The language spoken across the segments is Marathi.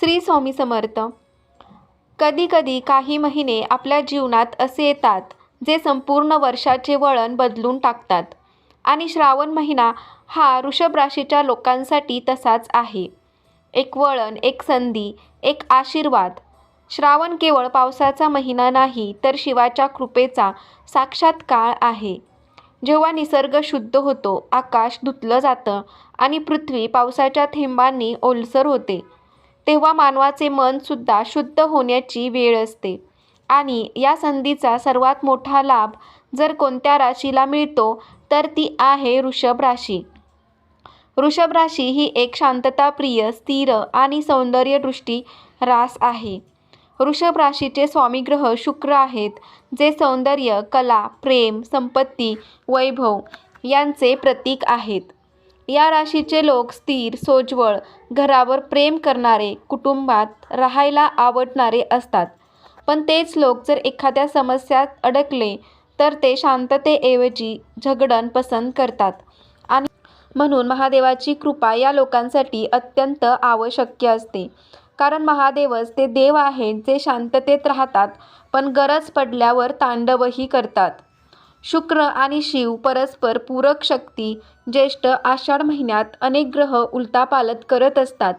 श्री स्वामी समर्थ. कधीकधी काही महिने आपल्या जीवनात असे येतात जे संपूर्ण वर्षाचे वळण बदलून टाकतात. आणि श्रावण महिना हा वृषभ राशीच्या लोकांसाठी तसाच आहे. एक वळण एक संधी एक आशीर्वाद. श्रावण केवळ पावसाचा महिना नाही तर शिवाच्या कृपेचा साक्षात काळ आहे. जेव्हा निसर्ग शुद्ध होतो आकाश धुतलं जातं आणि पृथ्वी पावसाच्या थेंबांनी ओलसर होते तेव्हा मानवाचे मनसुद्धा शुद्ध होण्याची वेळ असते. आणि या संधीचा सर्वात मोठा लाभ जर कोणत्या राशीला मिळतो तर ती आहे वृषभ राशी. वृषभ राशी ही एक शांतताप्रिय स्थिर आणि सौंदर्यदृष्टी रास आहे. वृषभ राशीचे स्वामीग्रह शुक्र आहेत जे सौंदर्य कला प्रेम संपत्ती वैभव यांचे प्रतीक आहेत. या राशीचे लोक स्थिर सोज्वळ घरावर प्रेम करणारे कुटुंबात राहायला आवडणारे असतात. पण तेच लोक जर एखाद्या समस्यात अडकले तर ते शांततेऐवजी झगडण पसंत करतात. आणि म्हणून महादेवाची कृपा या लोकांसाठी अत्यंत आवश्यक असते. कारण महादेवच ते देव आहेत जे शांततेत राहतात पण गरज पडल्यावर तांडवही करतात. शुक्र आणि शिव परस्पर पूरक शक्ती ज्येष्ठ आषाढ महिन्यात अनेक ग्रह उलटापालत करत असतात.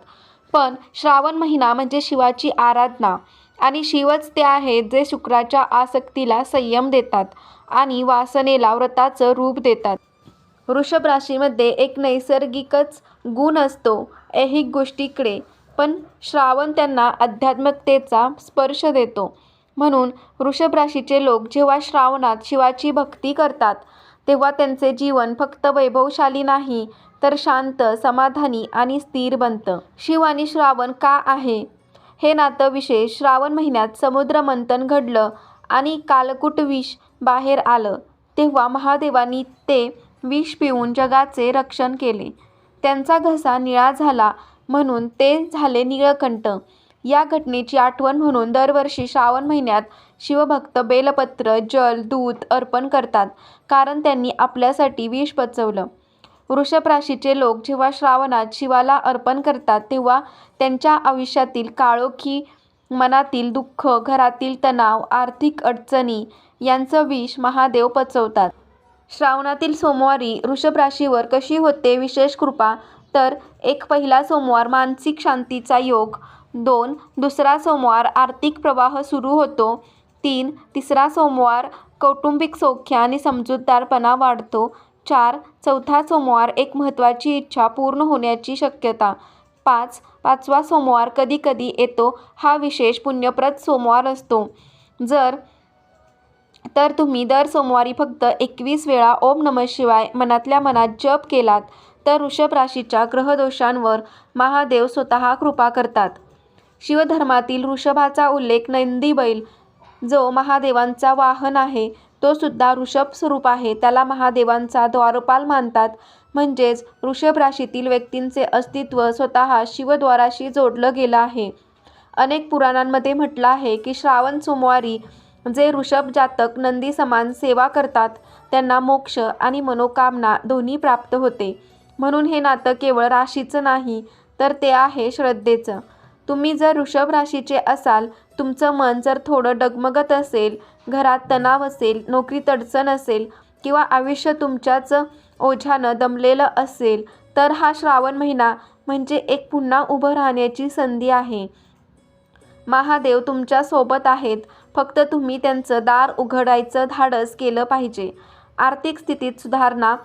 पण श्रावण महिना म्हणजे शिवाची आराधना आणि शिवच ते आहेत जे शुक्राच्या आसक्तीला संयम देतात आणि वासनेला व्रताचं रूप देतात. वृषभ राशीमध्ये एक नैसर्गिकच गुण असतो ऐहिक गोष्टीकडे. पण श्रावण त्यांना आध्यात्मिकतेचा स्पर्श देतो. म्हणून वृषभ राशीचे लोक जेव्हा श्रावणात शिवाची भक्ती करतात तेव्हा त्यांचे जीवन फक्त वैभवशाली नाही तर शांत समाधानी आणि स्थिर बनतं. शिव आणि श्रावण का आहे? हे नातं विशेष श्रावण महिन्यात समुद्र मंथन घडलं आणि कालकुट विष बाहेर आलं. तेव्हा महादेवांनी ते विष पिऊन जगाचे रक्षण केले. त्यांचा घसा निळा झाला म्हणून ते झाले निळकंठ. या घटनेची आठवण म्हणून दरवर्षी श्रावण महिन्यात शिवभक्त बेलपत्र जल दूध अर्पण करतात कारण त्यांनी आपल्यासाठी विष पचवलं. वृषभ राशीचे लोक जेव्हा श्रावणात शिवाला अर्पण करतात तेव्हा त्यांच्या आयुष्यातील काळोखी मनातील दुःख घरातील तणाव आर्थिक अडचणी यांचं विष महादेव पचवतात. श्रावणातील सोमवारी वृषभ राशीवर कशी होते विशेष कृपा? तर एक पहिला सोमवार मानसिक शांतीचा योग दोन दुसरा सोमवार आर्थिक प्रवाह सुरू होतो. तीन तिसरा सोमवार कौटुंबिक सौख्य आणि समजूतदारपणा वाढतो. चार चौथा सोमवार एक महत्त्वाची इच्छा पूर्ण होण्याची शक्यता. पाच पाचवा सोमवार कधीकधी येतो हा विशेष पुण्यप्रद सोमवार असतो. जर तर तुम्ही दर सोमवारी फक्त एकवीस वेळा ओम नमः शिवाय मनातल्या मनात जप केलात तर वृषभ राशीच्या ग्रहदोषांवर महादेव स्वतः कृपा करतात. शिवधर्मातील वृषभाचा उल्लेख नंदी बैल जो महादेवांचा वाहन आहे तो सुद्धा ऋषभ स्वरूप आहे. त्याला महादेवांचा द्वारपाल मानतात. म्हणजेच वृषभ राशीतील व्यक्तींचे अस्तित्व स्वतः शिवद्वाराशी जोडलं गेलं आहे. अनेक पुराणांमध्ये म्हटलं आहे की श्रावण सोमवारी जे ऋषभ जातक नंदी समान सेवा करतात त्यांना मोक्ष आणि मनोकामना दोन्ही प्राप्त होते. म्हणून हे नातं केवळ राशीचं नाही तर ते आहे श्रद्धेचं. तुम्ही जर वृषभ राशीचे असाल तुमचं मन जर थोडं डगमगत असेल घरात तणाव असेल नोकरीत अडचण असेल किंवा आयुष्य तुमच्याच ओझ्यानं दमलेलं असेल तर हा श्रावण महिना म्हणजे एक पुन्हा उभं राहण्याची संधी आहे. महादेव तुमच्यासोबत आहेत. फक्त तुम्ही त्यांचं दार उघडायचं धाडस केलं पाहिजे. आर्थिक स्थितीत सुधारणा.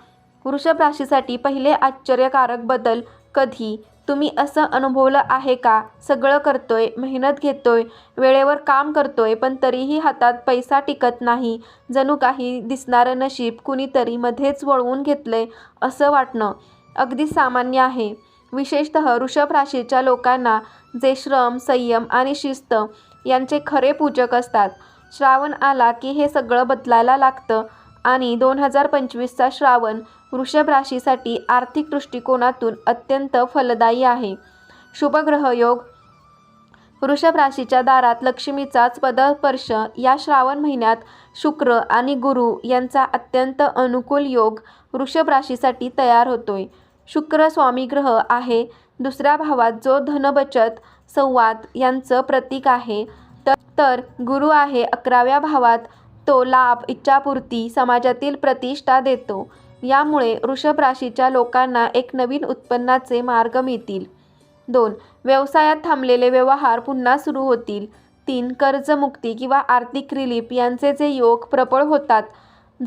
वृषभ राशीसाठी पहिले आश्चर्यकारक बदल कधी? तुम्ही असं अनुभवलं आहे का? सगळं करतोय मेहनत घेतोय वेळेवर काम करतोय पण तरीही हातात पैसा टिकत नाही. जणू काही दिसणारं नशीब कुणीतरी मध्येच वळवून घेतलंय असं वाटणं अगदी सामान्य आहे. विशेषतः वृषभ राशीच्या लोकांना जे श्रम संयम आणि शिस्त यांचे खरे पूजक असतात. श्रावण आला की हे सगळं बदलायला लागतं आणि दोन हजार पंचवीसचा श्रावण वृषभ राशीसाठी आर्थिक दृष्टिकोनातून अत्यंत फलदायी आहे. शुभग्रह योग वृषभ राशीच्या दारात लक्ष्मीचाच पदस्पर्श या श्रावण महिन्यात शुक्र आणि गुरु यांचा अत्यंत अनुकूल योग वृषभ राशीसाठी तयार होतोय. शुक्र स्वामी ग्रह आहे. दुसऱ्या भावात जो धनबचत संवाद यांचं प्रतीक आहे तर तर गुरु आहे अकराव्या भावात तो लाभ इच्छापूर्ती समाजातील प्रतिष्ठा देतो. यामुळे वृषभ राशीच्या लोकांना एक नवीन उत्पन्नाचे मार्ग मिळतील. दोन व्यवसायात थांबलेले व्यवहार पुन्हा सुरू होतील. तीन कर्जमुक्ती किंवा आर्थिक रिलीफ यांचे जे योग प्रबळ होतात.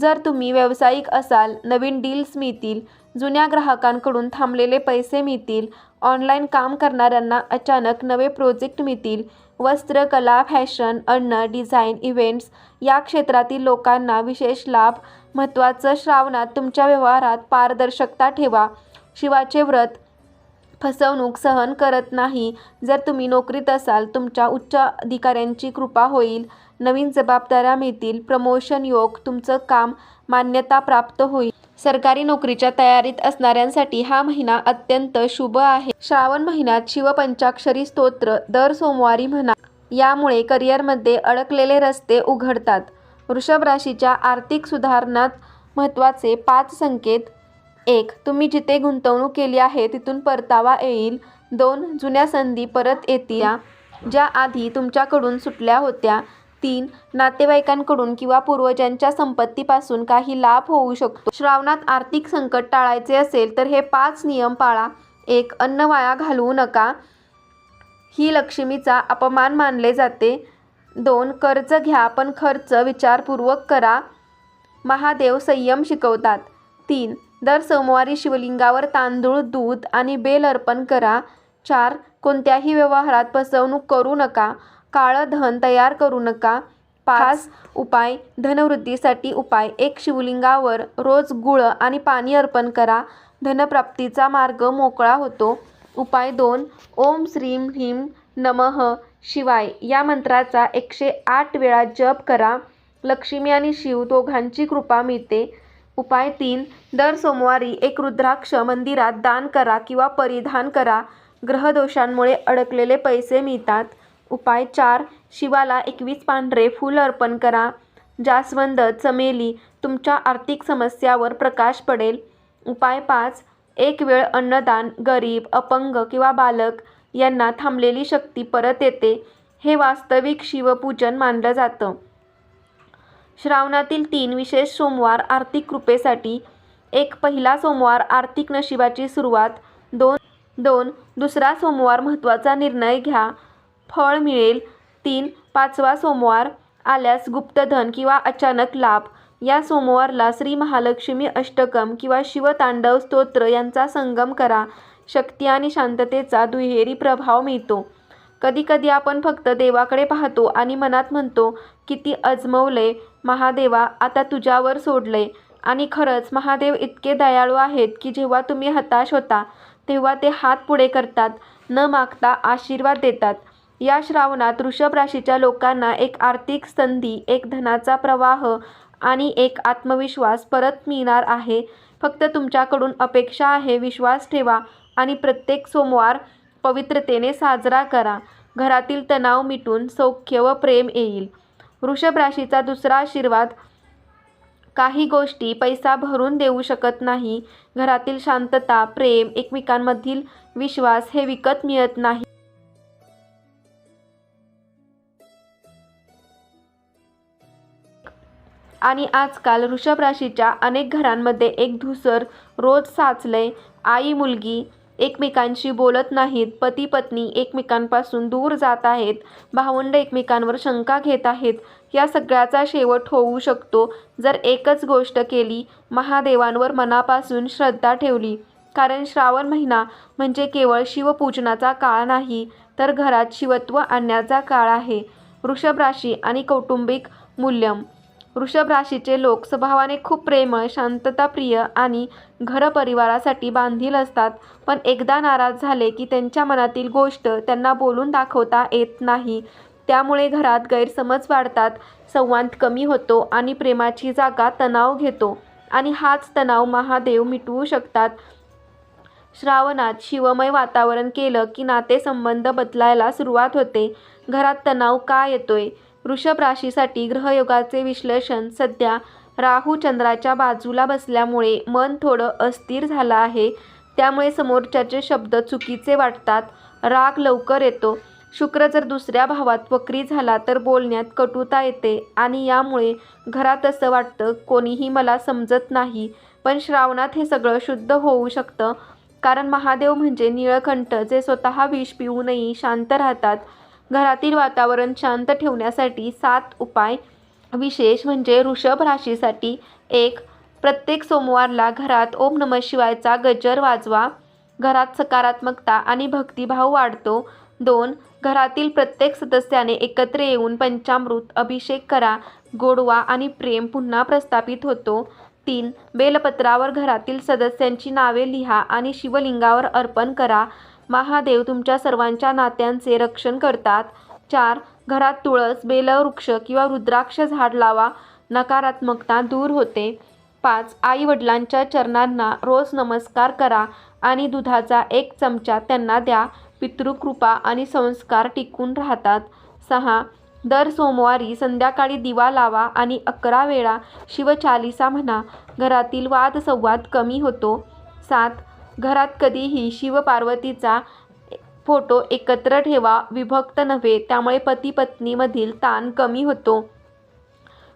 जर तुम्ही व्यावसायिक असाल नवीन डील्स मिळतील. जुन्या ग्राहकांकडून थांबलेले पैसे मिळतील. ऑनलाईन काम करणाऱ्यांना अचानक नवे प्रोजेक्ट मिळतील. वस्त्र कला फॅशन अन्न डिझाईन इव्हेंट्स या क्षेत्रातील लोकांना विशेष लाभ. महत्त्वाचं श्रावणात तुमच्या व्यवहारात पारदर्शकता ठेवा. शिवाचे व्रत फसवणूक सहन करत नाही. जर तुम्ही नोकरीत असाल तुमच्या उच्च अधिकाऱ्यांची कृपा होईल. नवीन जबाबदाऱ्या मिळतील. प्रमोशन योग तुमचं काम मान्यता प्राप्त होईल. सरकारी नोकरीच्या तयारीत असणाऱ्यांसाठी हा महिना अत्यंत शुभ आहे. श्रावण महिन्यात शिवपंचाक्षरी स्तोत्र दर सोमवारी म्हणा यामुळे करिअरमध्ये अडकलेले रस्ते उघडतात. वृषभ राशीच्या आर्थिक सुधारणात महत्त्वाचे पाच संकेत. एक तुम्ही जिथे गुंतवणूक केली आहे तिथून परतावा येईल. दोन जुन्या संधी परत येतील. ज्या आधी तुमच्याकडून सुटल्या होत्या तीन नातेवाईकांकडून किंवा पूर्वजांच्या संपत्तीपासून काही लाभ होऊ शकतो. श्रावणात आर्थिक संकट टाळायचे असेल तर हे पाच नियम पाळा. एक अन्न वाया घालवू नका. ही लक्ष्मीचा अपमान मानले जाते. दोन कर्ज घ्या पण खर्च विचारपूर्वक करा. महादेव संयम शिकवतात. तीन दर सोमवारी शिवलिंगावर तांदूळ दूध आणि बेल अर्पण करा. चार कोणत्याही व्यवहारात फसवणूक करू नका. काळं धन तयार करू नका. पाच उपाय. धनवृद्धीसाठी उपाय. एक शिवलिंगावर रोज गुळ आणि पाणी अर्पण करा. धनप्राप्तीचा मार्ग मोकळा होतो. उपाय दोन. ओम श्रीम ह्रीम नमः शिवाय. या मंत्राचा एकशे आठ वेळा जप करा. लक्ष्मी आणि शिव दोघांची कृपा मिळते. उपाय तीन. दर सोमवारी एक रुद्राक्ष मंदिरात दान करा किंवा परिधान करा. ग्रहदोषांमुळे अडकलेले पैसे मिळतात. उपाय चार. शिवाला एकवीस पांढरे फूल अर्पण करा. जास्वंद चमेली तुमच्या आर्थिक समस्यावर प्रकाश पडेल. उपाय पाच. एक वेळ अन्नदान गरीब अपंग किंवा बालक यांना थांबलेली शक्ती परत येते. हे वास्तविक शिवपूजन मानलं जातं. श्रावणातील तीन विशेष सोमवार आर्थिक कृपेसाठी. एक पहिला सोमवार आर्थिक नशिबाची सुरुवात. दोन दोन दुसरा सोमवार महत्त्वाचा निर्णय घ्या. फळ मिळेल. तीन पाचवा सोमवार आल्यास गुप्तधन किंवा अचानक लाभ. या सोमवारला श्री महालक्ष्मी अष्टकम किंवा शिवतांडव स्तोत्र यांचा संगम करा. शक्ती आणि शांततेचा दुहेरी प्रभाव मिळतो. कधीकधी आपण फक्त देवाकडे पाहतो आणि मनात म्हणतो किती अजमवले महादेवा आता तुझ्यावर सोडले. आणि खरंच महादेव इतके दयाळू आहेत की जेव्हा तुम्ही हताश होता तेव्हा ते हात पुढे करतात न मागता आशीर्वाद देतात. या श्रावणात वृषभ राशीच्या लोकांना एक आर्थिक संधी एक धनाचा प्रवाह आणि एक आत्मविश्वास परत मिळणार आहे. फक्त तुमच्याकडून अपेक्षा आहे विश्वास ठेवा आणि प्रत्येक सोमवार पवित्रतेने साजरा करा. घरातील तणाव मिटून सौख्य व प्रेम येईल. वृषभ राशीचा दुसरा आशीर्वाद काही गोष्टी पैसा भरून देऊ शकत नाही. घरातील शांतता प्रेम एकमेकांमधील विश्वास हे विकत मिळत नाही. आणि आजकाल वृषभ राशीच्या अनेक घरांमध्ये एक धुसर रोज साचलंय. आई मुलगी एकमेकांशी बोलत नाहीत. पती पत्नी एकमेकांपासून दूर जात आहेत. भावंड एकमेकांवर शंका घेत आहेत. या सगळ्याचा शेवट होऊ शकतो. जर एकच गोष्ट केली महादेवांवर मनापासून श्रद्धा ठेवली. कारण श्रावण महिना म्हणजे केवळ शिवपूजनाचा काळ नाही तर घरात शिवत्व आणण्याचा काळ आहे. वृषभ राशी आणि कौटुंबिक मूल्यम वृषभ राशीचे लोक स्वभावाने खूप प्रेमळ शांतताप्रिय आणि घरपरिवारासाठी बांधील असतात. पण एकदा नाराज झाले की त्यांच्या मनातील गोष्ट त्यांना बोलून दाखवता येत नाही. त्यामुळे घरात गैरसमज वाढतात संवाद कमी होतो आणि प्रेमाची जागा तणाव घेतो. आणि हाच तणाव महादेव मिटवू शकतात. श्रावणात शिवमय वातावरण केलं की नातेसंबंध बदलायला सुरुवात होते. घरात तणाव का येतोय? वृषभ राशीसाठी ग्रहयोगाचे विश्लेषण सध्या राहू चंद्राच्या बाजूला बसल्यामुळे मन थोडं अस्थिर झालं आहे. त्यामुळे समोरच्याचे शब्द चुकीचे वाटतात. राग लवकर येतो. शुक्र जर दुसऱ्या भावात वक्री झाला तर बोलण्यात कटुता येते आणि यामुळे घरात असं वाटतं कोणीही मला समजत नाही. पण श्रावणात हे सगळं शुद्ध होऊ शकतं. कारण महादेव म्हणजे निळकंठ जे स्वतः विष पिऊनही शांत राहतात. घरातील वातावरण शांत ठेवण्यासाठी सात उपाय. विशेष म्हणजे वृषभ राशीसाठी एक प्रत्येक सोमवारला घरात ओम नम शिवायचा गजर वाजवा. घरात सकारात्मकता आणि भक्तिभाव वाढतो. दोन घरातील प्रत्येक सदस्याने एकत्र येऊन पंचामृत अभिषेक करा. गोडवा आणि प्रेम पुन्हा प्रस्थापित होतो. तीन बेलपत्रावर घरातील सदस्यांची नावे लिहा आणि शिवलिंगावर अर्पण करा. महादेव तुमच्या सर्वांच्या नात्यांचे रक्षण करतात. चार घरात तुळस बेलवृक्ष किंवा रुद्राक्ष झाड लावा. नकारात्मकता दूर होते. पाच आई वडिलांच्या चरणांना रोज नमस्कार करा आणि दुधाचा एक चमचा त्यांना द्या. पितृकृपा आणि संस्कार टिकून राहतात. सहा दर सोमवारी संध्याकाळी दिवा लावा आणि अकरा वेळा शिवचालिसा म्हणा. घरातील वादसंवाद कमी होतो. सात घरात कधीही शिवपार्वतीचा फोटो एकत्र ठेवा विभक्त नव्हे त्यामुळे पती पत्नीमधील ताण कमी होतो.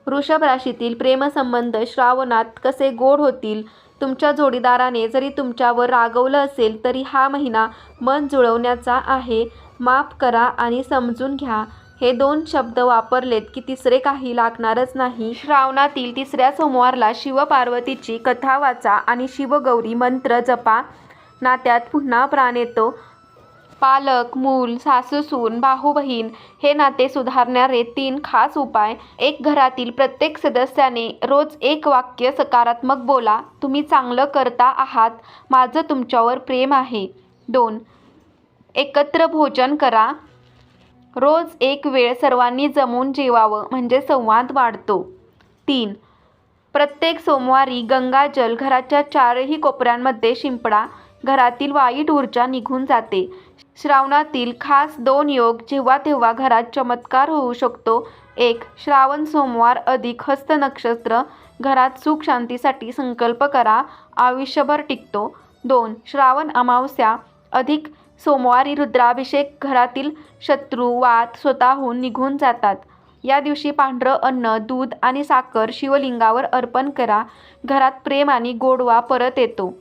वृषभ राशीतील प्रेमसंबंध श्रावणात कसे गोड होतील? तुमच्या जोडीदाराने जरी तुमच्यावर रागवलं असेल तरी हा महिना मन जुळवण्याचा आहे. माफ करा आणि समजून घ्या. हे दोन शब्द वापरलेत की तिसरे काही लागणारच नाही. श्रावणातील तिसऱ्या सोमवारला शिवपार्वतीची कथा वाचा आणि शिवगौरी मंत्र जपा. नात्यात पुन्हा प्राण येतो. पालक मूल सासूसून भाऊ बहीण हे नाते सुधारणारे तीन खास उपाय. एक घरातील प्रत्येक सदस्याने रोज एक वाक्य सकारात्मक बोला. तुम्ही चांगलं करता आहात. माझं तुमच्यावर प्रेम आहे. दोन एकत्र भोजन करा. रोज एक वेळ सर्वांनी जमून जेवावं म्हणजे संवाद वाढतो. तीन प्रत्येक सोमवारी गंगाजल घराच्या चारही कोपऱ्यांमध्ये शिंपडा घरातील वाईट ऊर्जा निघून जाते. श्रावणातील खास दोन योग जेव्हा तेव्हा घरात चमत्कार होऊ शकतो. एक श्रावण सोमवार अधिक हस्त नक्षत्र घरात सुख शांतीसाठी संकल्प करा आयुष्यभर टिकतो. दोन श्रावण अमावस्या अधिक सोमवारी रुद्राभिषेक घरातील शत्रू वाद स्वतःहून निघून जातात. या दिवशी पांढरं अन्न दूध आणि साखर शिवलिंगावर अर्पण करा. घरात प्रेम आणि गोडवा परत येतो.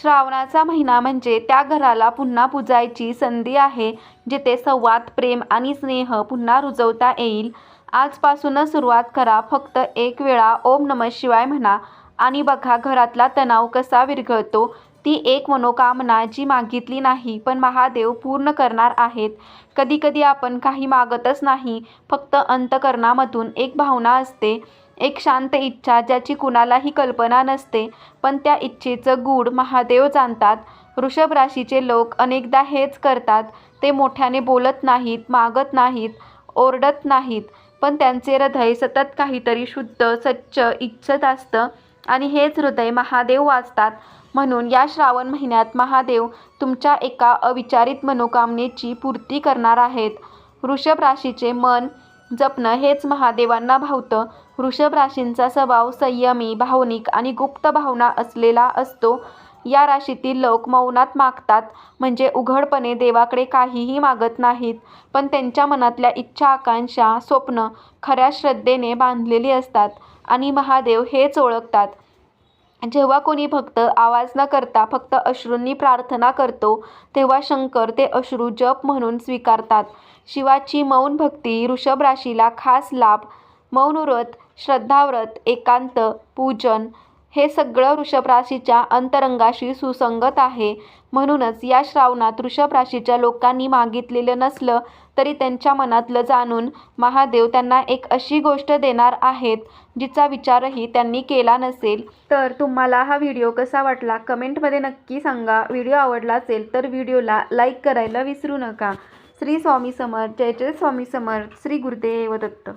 श्रावणाचा महिना म्हणजे त्या घराला पुन्हा पुजायची संधी आहे जिथे संवाद प्रेम आणि स्नेह पुन्हा रुजवता येईल. आजपासूनच सुरुवात करा. फक्त एक वेळा ओम नम शिवाय म्हणा. आणि बघा घरातला तणाव कसा विरघळतो. ती एक मनोकामना जी मागितली नाही पण महादेव पूर्ण करणार आहेत. कधीकधी आपण काही मागतच नाही फक्त अंतकरणामधून एक भावना असते एक शांत इच्छा ज्याची कुणालाही कल्पना नसते पण त्या इच्छेचं गूढ महादेव जाणतात. वृषभ राशीचे लोक अनेकदा हेच करतात ते मोठ्याने बोलत नाहीत मागत नाहीत ओरडत नाहीत पण त्यांचे हृदय सतत काहीतरी शुद्ध स्वच्छ इच्छत असतं. आणि हेच हृदय महादेव वाचतात. म्हणून या श्रावण महिन्यात महादेव तुमच्या एका अविचारित मनोकामनेची पूर्ती करणार आहेत. वृषभ राशीचे मन जपणं हेच महादेवांना भावतं. वृषभ राशींचा स्वभाव संयमी भावनिक आणि गुप्त भावना असलेला असतो. या राशीतील लोक मौनात मागतात म्हणजे उघडपणे देवाकडे काहीही मागत नाहीत पण त्यांच्या मनातल्या इच्छा आकांक्षा स्वप्न खऱ्या श्रद्धेने बांधलेली असतात आणि महादेव हेच ओळखतात. जेव्हा कोणी भक्त आवाज न करता फक्त अश्रूंनी प्रार्थना करतो तेव्हा शंकर ते अश्रू जप म्हणून स्वीकारतात. शिवाची मौन भक्ती ऋषभ राशीला खास लाभ मौन व्रत श्रद्धाव्रत एकांत पूजन हे सगळं वृषभ राशीच्या अंतरंगाशी सुसंगत आहे. म्हणूनच या श्रावणात वृषभ राशीच्या लोकांनी मागितलेलं नसलं तरी त्यांच्या मनातलं जाणून महादेव त्यांना एक अशी गोष्ट देणार आहेत जिचा विचारही त्यांनी केला नसेल. तर तुम्हाला हा व्हिडिओ कसा वाटला? कमेंटमध्ये नक्की सांगा. व्हिडिओ आवडला असेल तर व्हिडिओला लाईक करायला विसरू नका. श्री स्वामी समर्थ जय जय स्वामी समर्थ श्री गुरुदेव दत्त.